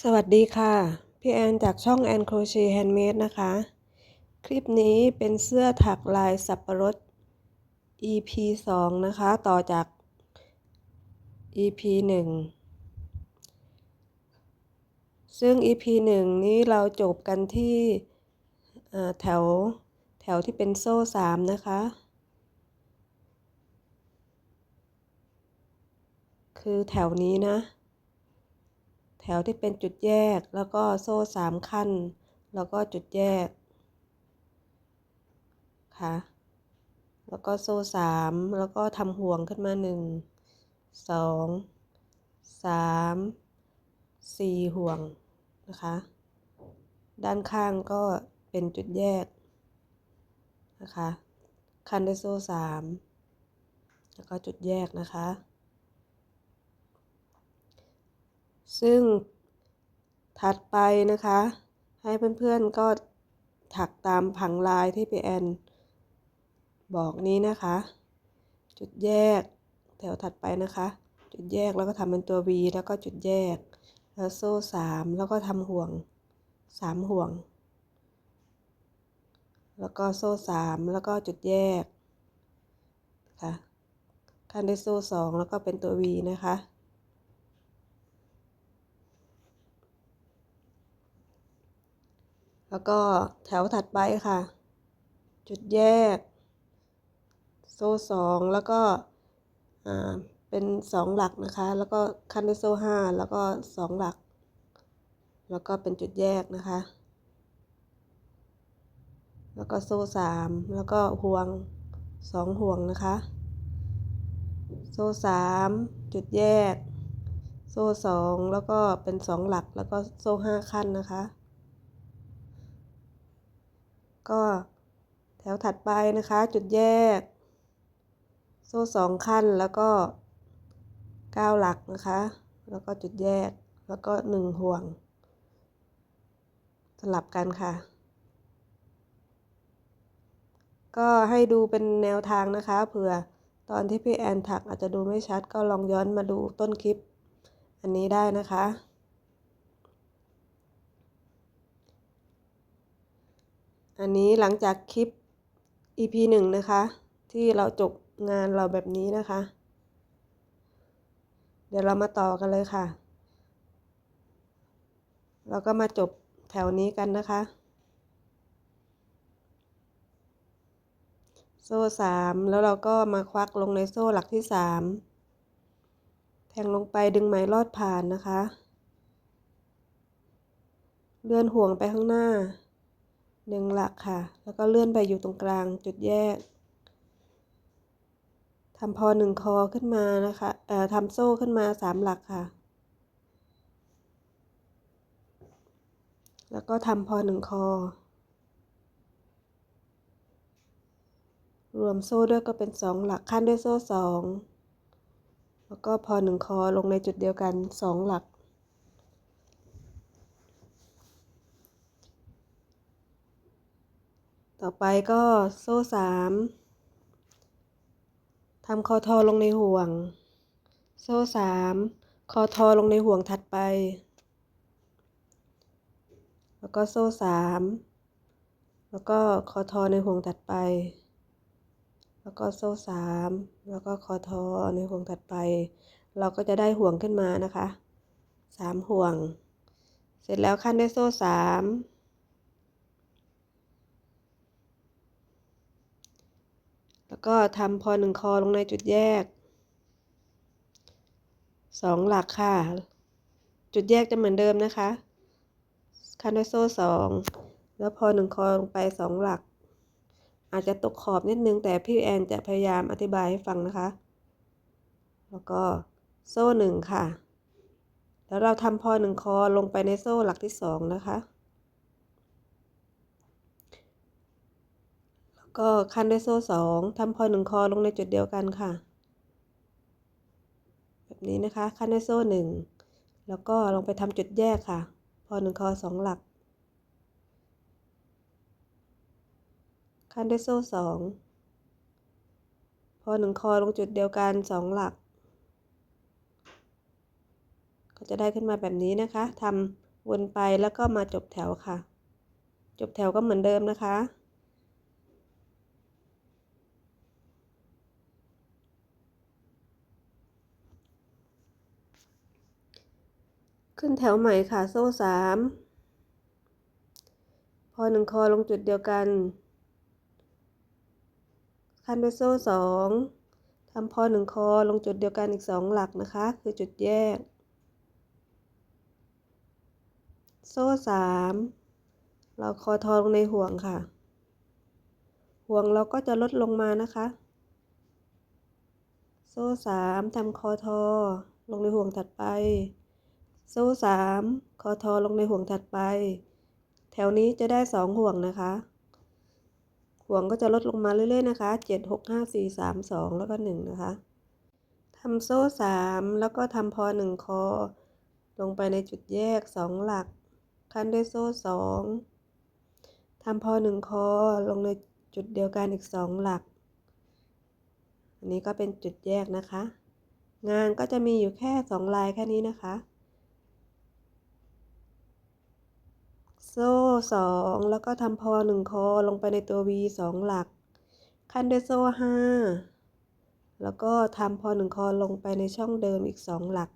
สวัสดีค่ะ พี่แอนจากช่องแอนโครเชต์แฮนด์เมดนะคะ คลิปนี้เป็นเสื้อถักลายสับปะรด EP 2 นะคะ ต่อจาก EP 1 ซึ่ง EP 1 นี้เราจบกันที่แถวแถวที่เป็นโซ่ 3 นะคะ คือแถวนี้นะ แถวที่เป็นจุดแยกแล้วก็โซ่สามขั้น แล้วก็จุดแยกค่ะแล้วก็โซ่สามแล้วก็ทำห่วงขึ้นมาหนึ่งสองสามสี่ห่วงนะคะ ด้านข้างก็เป็นจุดแยกนะคะ คันด้วยโซ่สามแล้วก็จุดแยกนะคะ ซึ่งถัดไปนะคะ ให้เพื่อนๆก็ถักตามผังลายที่พี่แอนบอกนี้นะคะ จุดแยกแถวถัดไปนะคะ จุดแยกแล้วก็ทำเป็นตัว V แล้วก็จุดแยก แล้วโซ่สามแล้วก็ทำห่วงสามห่วง แล้วก็โซ่สามแล้วก็จุดแยกค่ะขั้นด้วยโซ่สองแล้วก็เป็นตัว V นะคะ แล้วก็แถวถัดไปค่ะ จุดแยก โซ่สองแล้วก็เป็นสองหลักนะคะ แล้วก็คันด้วยโซ่ห้าแล้วก็สองหลัก แล้วก็เป็นจุดแยกนะคะ แล้วก็โซ่สามแล้วก็ห่วงสองห่วงนะคะ โซ่สามจุดแยก โซ่สองแล้วก็เป็นสองหลักแล้วก็โซ่ห้าขั้นนะคะ ก็แถวถัดไปนะคะ จุดแยก โซ่สองขั้นแล้วก็เก้าหลักนะคะ แล้วก็จุดแยกแล้วก็หนึ่งห่วง สลับกันค่ะ ก็ให้ดูเป็นแนวทางนะคะเผื่อตอนที่พี่แอนถักอาจจะดูไม่ชัดก็ลองย้อนมาดูต้นคลิป อันนี้ได้นะคะ อันนี้หลังจากคลิป EP หนึ่งนะคะ ที่เราจบงานเราแบบนี้นะคะ เดี๋ยวเรามาต่อกันเลยค่ะเราก็มาจบแถวนี้กันนะคะ โซ่สามแล้วเราก็มาควักลงในโซ่หลักที่สามแทงลงไปดึงไหมลอดผ่านนะคะ เลื่อนห่วงไปข้างหน้า หนึ่งหลักค่ะ แล้วก็เลื่อนไปอยู่ตรงกลางจุดแยกทำพอหนึ่งคอขึ้นมานะคะเอ่อทำโซ่ขึ้นมาสามหลักค่ะ แล้วก็ทำพอหนึ่งคอ รวมโซ่ด้วยก็เป็นสองหลักขั้นด้วยโซ่สองแล้วก็พอหนึ่งคอลงในจุดเดียวกันสองหลักต่อ ไปก็โซ่สามทำคอทอลงในห่วง โซ่สามคอทอลงในห่วงถัดไป แล้วก็โซ่สามแล้วก็คอทอในห่วงถัดไป แล้วก็โซ่สามแล้วก็คอทอในห่วงถัดไป เราก็จะได้ห่วงขึ้นมานะคะสามห่วง เสร็จแล้วขั้นด้วยโซ่สามแล้ว ก็ทำพอหนึ่งคอลงในจุดแยกสองหลักค่ะ จุดแยกจะเหมือนเดิมนะคะคันด้วยโซ่สองแล้วพอหนึ่งคอลงไปสองหลัก อาจจะตกขอบนิดนึง แต่พี่แอนจะพยายามอธิบายให้ฟังนะคะ แล้วก็โซ่หนึ่งค่ะ แล้วเราทำพอหนึ่งคอลงไปในโซ่หลักที่สองนะคะ ก็คันด้วยโซ่สองทำพอหนึ่งคอลงในจุดเดียวกันค่ะ แบบนี้นะคะ คันด้วยโซ่หนึ่งแล้วก็ลงไปทำจุดแยกค่ะ พอหนึ่งคอสองหลัก คันด้วยโซ่สองพอหนึ่งคอลงจุดเดียวกันสองหลัก ก็จะได้ขึ้นมาแบบนี้นะคะทำวนไปแล้วก็มาจบแถวค่ะ จบแถวก็เหมือนเดิมนะคะ ขึ้นแถวใหม่ค่ะ โซ่สามพอหนึ่งคอลงจุดเดียวกันขั้นด้วยโซ่สองทำพอหนึ่งคอลงจุดเดียวกันอีกสองหลักนะคะ คือจุดแยก โซ่สามเราคอทอลงในห่วงค่ะ ห่วงเราก็จะลดลงมานะคะ โซ่สามทำคอทอลงในห่วงถัดไป โซ่สามคอทอลงในห่วงถัดไป แถวนี้จะได้สองห่วงนะคะ ห่วงก็จะลดลงมาเรื่อยๆนะคะเจ็ดหกห้าสี่สามสองแล้วก็หนึ่งนะคะทำโซ่สามแล้วก็ทำพอหนึ่งคอ ลงไปในจุดแยกสองหลัก ขั้นด้วยโซ่สองทำพอหนึ่งคอลงในจุดเดียวกันอีกสองหลัก อันนี้ก็เป็นจุดแยกนะคะ งานก็จะมีอยู่แค่สองลายแค่นี้นะคะ โซ่สองแล้วก็ทำพอหนึ่งคอลงไปในตัว V สองหลัก ขั้นด้วยโซ่ห้าแล้วก็ทำพอหนึ่งคอลงไปในช่องเดิมอีกสองหลัก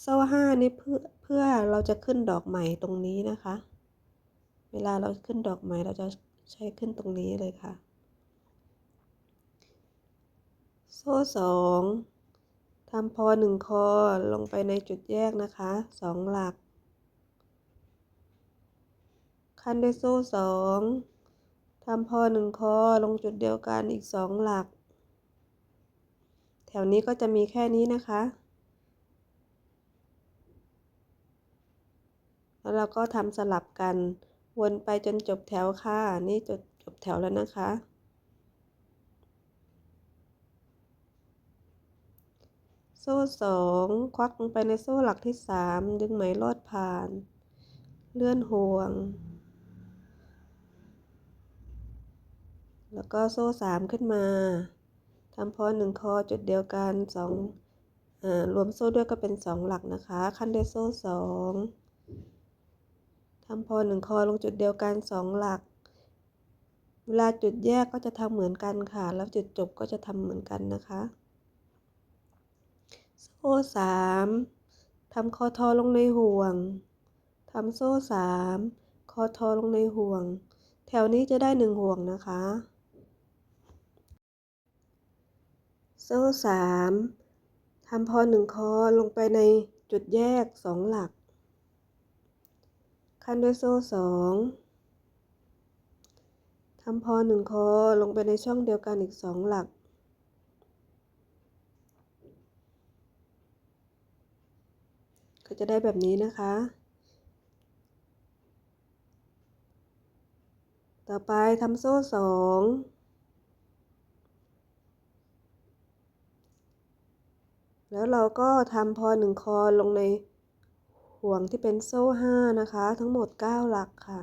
โซ่ห้านี่เพื่อเพื่อเราจะขึ้นดอกใหม่ตรงนี้นะคะ เวลาเราขึ้นดอกใหม่เราจะใช้ขึ้นตรงนี้เลยค่ะ โซ่สองทำพอหนึ่งคอลงไปในจุดแยกนะคะสองหลัก ขั้นด้วยโซ่สองทำพอหนึ่งคอลงจุดเดียวกันอีกสองหลัก แถวนี้ก็จะมีแค่นี้นะคะ แล้วเราก็ทำสลับกันวนไปจนจบแถวค่ะ นี่จบจบแถวแล้วนะคะ โซ่สองควักลงไปในโซ่หลักที่สามดึงไหมลอดผ่าน เลื่อนห่วง แล้วก็โซ่สามขึ้นมาทำพอหนึ่งคอจุดเดียวกันสองรวมโซ่ด้วยก็เป็นสองหลักนะคะ ขั้นด้วยโซ่สองทำพอหนึ่งคอลงจุดเดียวกันสองหลัก เวลาจุดแยกก็จะทำเหมือนกันค่ะ แล้วจุดจบก็จะทำเหมือนกันนะคะ โซ่สามทำคอทอลงในห่วงทำโซ่สามคอทอลงในห่วง แถวนี้จะได้หนึ่งห่วงนะคะ โซ่สามทำพอหนึ่งคอลงไปในจุดแยกสองหลัก ขั้นด้วยโซ่สองทำพอหนึ่งคอลงไปในช่องเดียวกันอีกสองหลักก็จะได้แบบนี้นะคะ ต่อไปทำโซ่สอง แล้วเราก็ทำพอหนึ่งคอลงในห่วงที่เป็นโซ่ห้านะคะ ทั้งหมดเก้าหลักค่ะ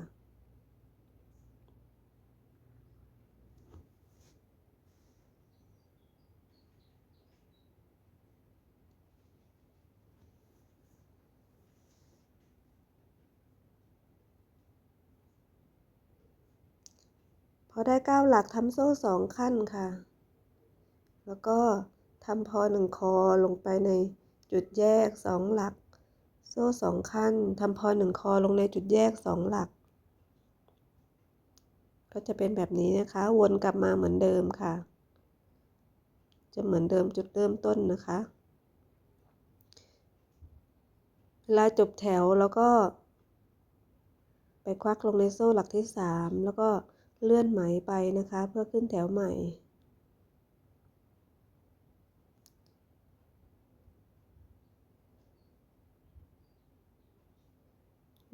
พอได้เก้าหลักทำโซ่สองขั้นค่ะ แล้วก็ ทำพอหนึ่งคอลงไปในจุดแยกสองหลัก โซ่สองขั้นทำพอหนึ่งคอลงในจุดแยกสองหลัก ก็จะเป็นแบบนี้นะคะ วนกลับมาเหมือนเดิมค่ะ จะเหมือนเดิมจุดเริ่มต้นนะคะเวลาจบแถวแล้วก็ ไปควักลงในโซ่หลักที่สามแล้วก็เลื่อนไหมไปนะคะ เพื่อขึ้นแถวใหม่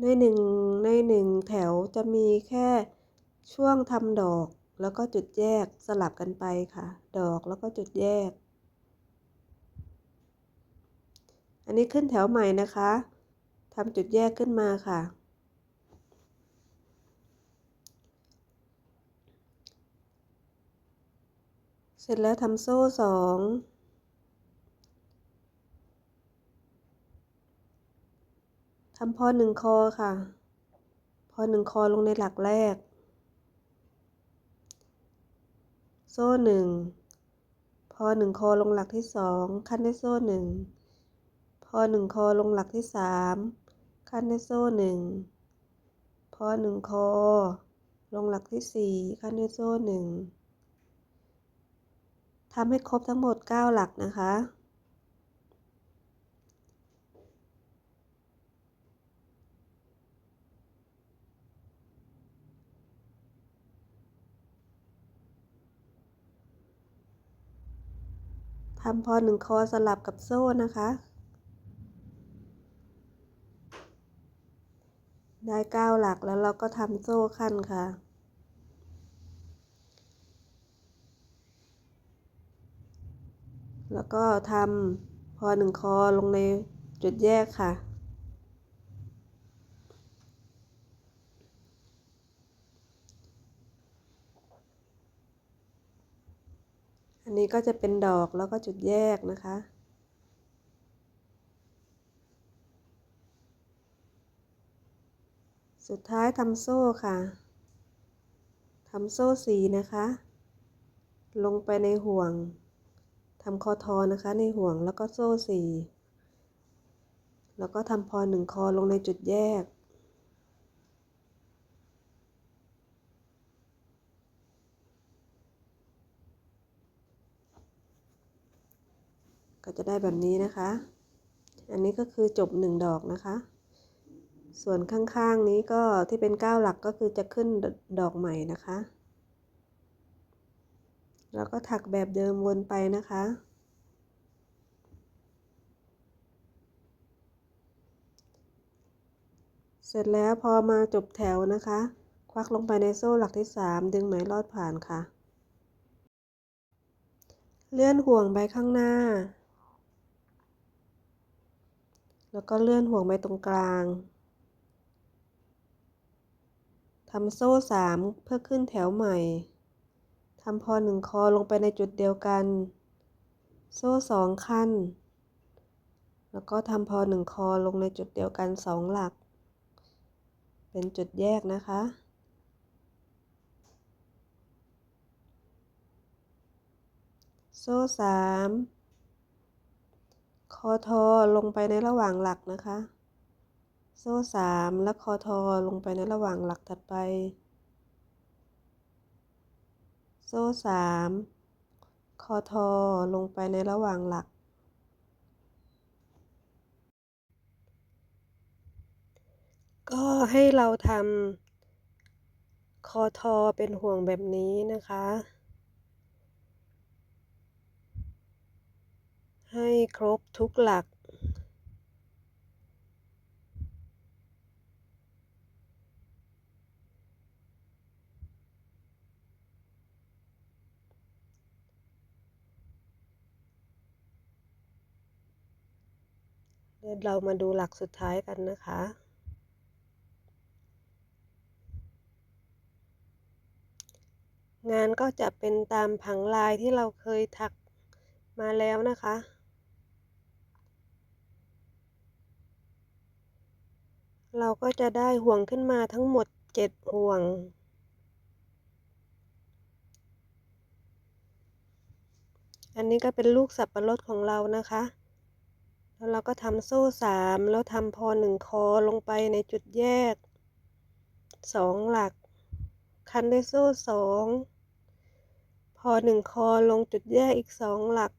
ในหนึ่งในหนึ่งแถวจะมีแค่ช่วงทำดอกแล้วก็จุดแยกสลับกันไปค่ะ ดอกแล้วก็จุดแยก อันนี้ขึ้นแถวใหม่นะคะทำจุดแยกขึ้นมาค่ะ เสร็จแล้วทำโซ่สอง ทำพอหนึ่งคอค่ะ พอหนึ่งคอลงในหลักแรก โซ่หนึ่ง พอหนึ่งคอลงหลักที่สองขั้นด้วยโซ่หนึ่ง พอหนึ่งคอลงหลักที่สามขั้นด้วยโซ่หนึ่ง พอหนึ่งคอ ลงหลักที่สี่ขั้นด้วยโซ่หนึ่งทำให้ครบทั้งหมดเก้าหลักนะคะ ทำพอหนึ่งคอสลับกับโซ่นะคะ ได้เก้าหลักแล้วเราก็ทำโซ่ขั้นค่ะแล้วก็ทำพอหนึ่งคอลงในจุดแยกค่ะ อันนี้ก็จะเป็นดอกแล้วก็จุดแยกนะคะ สุดท้ายทำโซ่ค่ะทำโซ่สีนะคะ ลงไปในห่วงทำคอทอนะคะ ในห่วงแล้วก็โซ่สีแล้วก็ทำพอหนึ่งคอลงในจุดแยก ก็จะได้แบบนี้นะคะ อันนี้ก็คือจบหนึ่งดอกนะคะ ส่วนข้างๆนี้ก็ที่เป็นเก้าหลักก็คือจะขึ้นดอกใหม่นะคะแล้วก็ถักแบบเดิมวนไปนะคะ เสร็จแล้วพอมาจบแถวนะคะ ควักลงไปในโซ่หลักที่ 3 ดึงไหมลอดผ่านค่ะ เลื่อนห่วงไปข้างหน้า แล้วก็เลื่อนห่วงไปตรงกลางทำโซ่สามเพื่อขึ้นแถวใหม่ทำพอหนึ่งคอลงไปในจุดเดียวกัน โซ่สองขั้น แล้วก็ทำพอหนึ่งคอลงในจุดเดียวกันสองหลัก เป็นจุดแยกนะคะ โซ่สาม คอทอลงไปในระหว่างหลักนะคะ โซ่สามและคอทอลงไปในระหว่างหลักถัดไป โซ่สามคอทอลงไปในระหว่างหลัก ก็ให้เราทำคอทอเป็นห่วงแบบนี้นะคะ ให้ครบทุกหลักเดี๋ยวเรามาดูหลักสุดท้ายกันนะคะงานก็จะเป็นตามผังลายที่เราเคยถักมาแล้วนะคะ เราก็จะได้ห่วงขึ้นมาทั้งหมดเจ็ดห่วง อันนี้ก็เป็นลูกสับปะรดของเรานะคะ แล้วเราก็ทำโซ่สามแล้วทำพอหนึ่งคอลงไปในจุดแยกสองหลัก คันด้วยโซ่สองพอหนึ่งคอลงจุดแยกอีกสองหลัก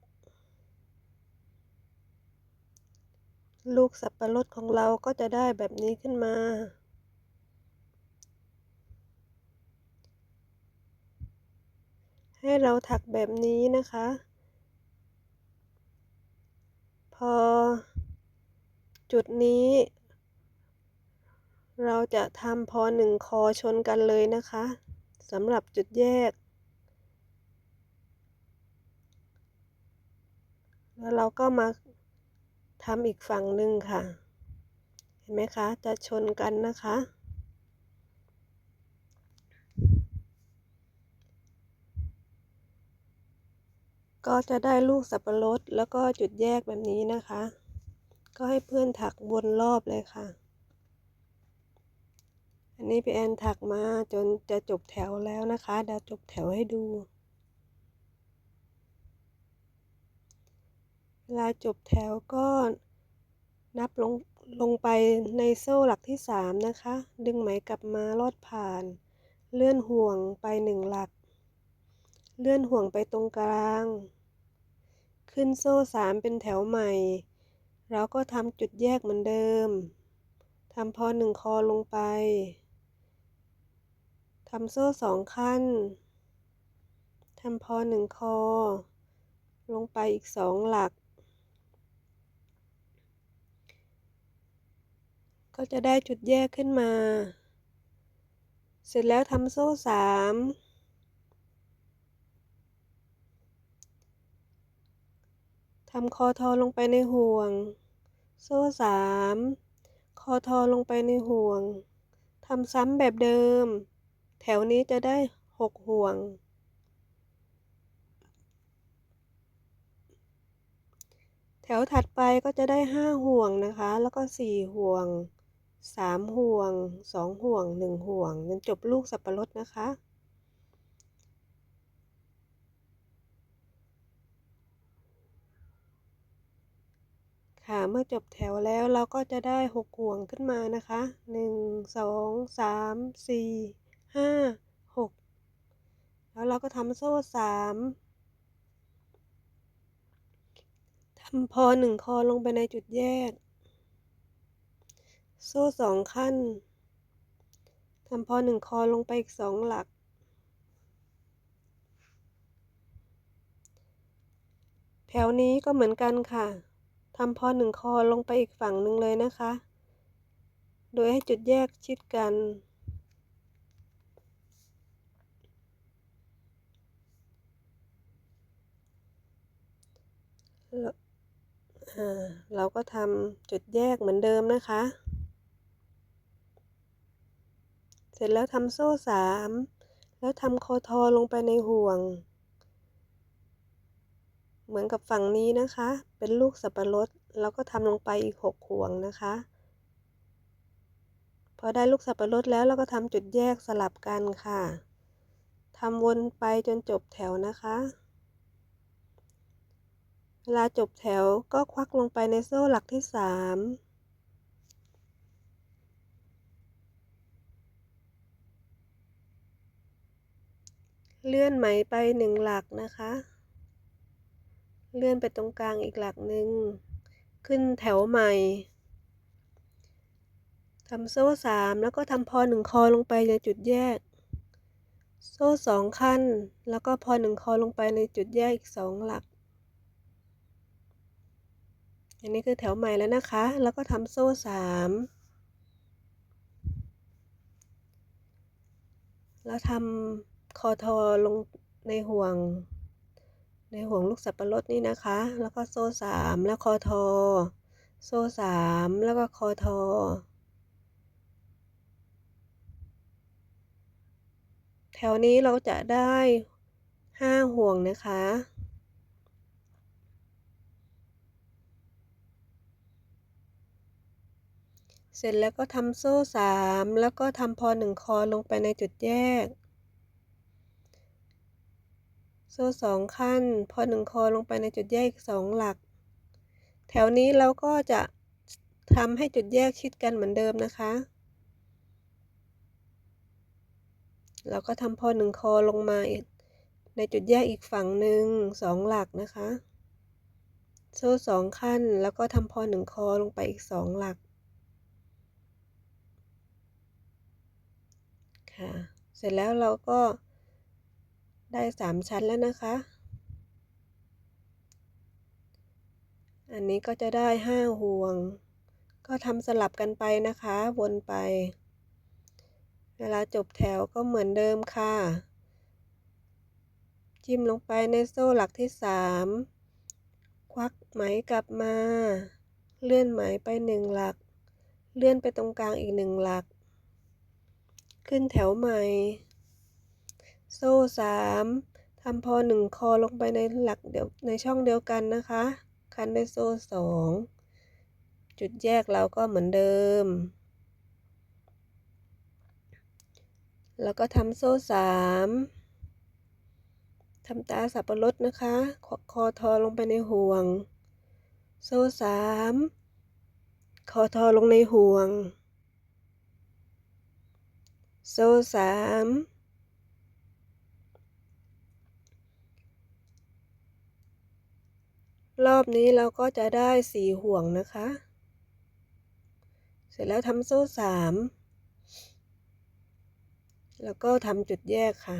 ลูกสับปะรดของเราก็จะได้แบบนี้ขึ้นมา ให้เราถักแบบนี้นะคะ พอ จุดนี้ เราจะทำพอหนึ่งคอชนกันเลยนะคะสำหรับจุดแยก แล้วเราก็มา ทำอีกฝั่งหนึ่งค่ะ เห็นไหมคะ จะชนกันนะคะ ก็จะได้ลูกสับปะรดแล้วก็จุดแยกแบบนี้นะคะ ก็ให้เพื่อนถักวนรอบเลยค่ะ อันนี้พี่แอนถักมาจนจะจบแถวแล้วนะคะเดี๋ยวจบแถวให้ดู เว ลาจบแถวก็นับลงลงไปในโซ่หลักที่สามนะคะ ดึงไหมกลับมาลอดผ่าน เลื่อนห่วงไปหนึ่งหลัก เลื่อนห่วงไปตรงกลาง ขึ้นโซ่สามเป็นแถวใหม่ เราก็ทำจุดแยกเหมือนเดิมทำพอหนึ่งคอลงไปทำโซ่สองขั้นทำพอหนึ่งคอ ลงไปอีกสองหลัก ก็จะได้จุดแยกขึ้นมา เสร็จแล้วทำโซ่สามทำคอทอลงไปในห่วง โซ่สามคอทอลงไปในห่วงทำซ้ำแบบเดิม แถวนี้จะได้หกห่วง แถวถัดไปก็จะได้ห้าห่วงนะคะ แล้วก็สี่ห่วง สามห่วงสองห่วงหนึ่งห่วงจนจบลูกสับปะรดนะคะ ค่ะเมื่อจบแถวแล้วเราก็จะได้หกห่วงขึ้นมานะคะหนึ่งสองสามสี่ห้าหกแล้วเราก็ทำโซ่สามทำพอหนึ่งคอลงไปในจุดแยก โซ่สองขั้นทำพอหนึ่งคอลงไปอีกสองหลัก แถวนี้ก็เหมือนกันค่ะทำพอหนึ่งคอลงไปอีกฝั่งหนึ่งเลยนะคะ โดยให้จุดแยกชิดกันเราก็ทำจุดแยกเหมือนเดิมนะคะ เสร็จแล้วทำโซ่สามแล้วทำคอทอลงไปในห่วง เหมือนกับฝั่งนี้นะคะ เป็นลูกสับปะรดเราก็ทำลงไปอีกหกห่วงนะคะ พอได้ลูกสับปะรดแล้วเราก็ทำจุดแยกสลับกันค่ะทำวนไปจนจบแถวนะคะ เวลาจบแถวก็ควักลงไปในโซ่หลักที่สาม เลื่อนไหมไปหนึ่งหลักนะคะ เลื่อนไปตรงกลางอีกหลักหนึ่ง ขึ้นแถวใหม่ทำโซ่สามแล้วก็ทำพอหนึ่งคอลงไปในจุดแยก โซ่สองขั้น แล้วก็พอหนึ่งคอลงไปในจุดแยกอีกสองหลัก อันนี้คือแถวใหม่แล้วนะคะ แล้วก็ทำโซ่สามแล้วทำ คอทอลงในห่วง ในห่วงลูกสับปะรดนี่นะคะ แล้วก็โซ่สามแล้วคอทอ โซ่สามแล้วก็คอทอแถวนี้เราจะได้ห้าห่วงนะคะ เสร็จแล้วก็ทำโซ่สามแล้วก็ทำพอหนึ่งคอลงไปในจุดแยก โซ่สองขั้น พอหนึ่งคอลงไปในจุดแยกสองหลัก แถวนี้เราก็จะทำให้จุดแยกชิดกันเหมือนเดิมนะคะ เราก็ทำพอหนึ่งคอลงมาในจุดแยกอีกฝั่งหนึ่งสองหลักนะคะ โซ่สองขั้นแล้วก็ทำพอหนึ่งคอลงไปอีกสองหลัก ค่ะ เสร็จแล้วเราก็ ได้สามชั้นแล้วนะคะ อันนี้ก็จะได้ห้าห่วง ก็ทำสลับกันไปนะคะ วนไป เวลาจบแถวก็เหมือนเดิมค่ะ จิ้มลงไปในโซ่หลักที่สามควักไหมกลับมา เลื่อนไหมไปหนึ่งหลัก เลื่อนไปตรงกลางอีกหนึ่งหลัก ขึ้นแถวใหม่ โซ่สามทำพอหนึ่งคอลงไปในหลักเดียวในช่องเดียวกันนะคะ คันด้วยโซ่สองจุดแยกเราก็เหมือนเดิม แล้วก็ทำโซ่สามทำตาสับปะรดนะคะคอคอทอลงไปในห่วง โซ่สามคอทอลงในห่วง โซ่สาม รอบนี้เราก็จะได้สี่ห่วงนะคะ เสร็จแล้วทำโซ่สามแล้วก็ทำจุดแยกค่ะ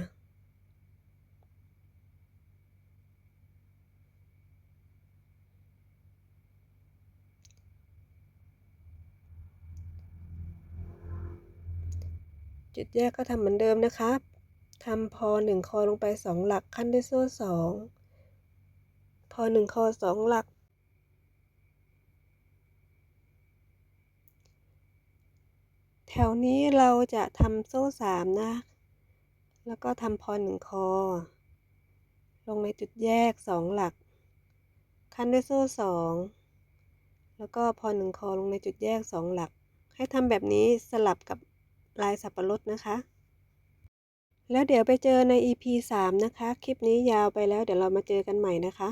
จุดแยกก็ทำเหมือนเดิมนะครับทำพอหนึ่งคอลงไปสองหลักขั้นด้วยโซ่สอง พอหนึ่งคอสองหลัก แถวนี้เราจะทำโซ่สามนะ แล้วก็ทำพอหนึ่งคอ ลงในจุดแยกสองหลักขั้นด้วยโซ่สองแล้วก็พอหนึ่งคอลงในจุดแยกสองหลัก ให้ทำแบบนี้สลับกับลายสับปะรดนะคะ แล้วเดี๋ยวไปเจอใน EP 3 นะคะ คลิปนี้ยาวไปแล้วเดี๋ยวเรามาเจอกันใหม่นะคะ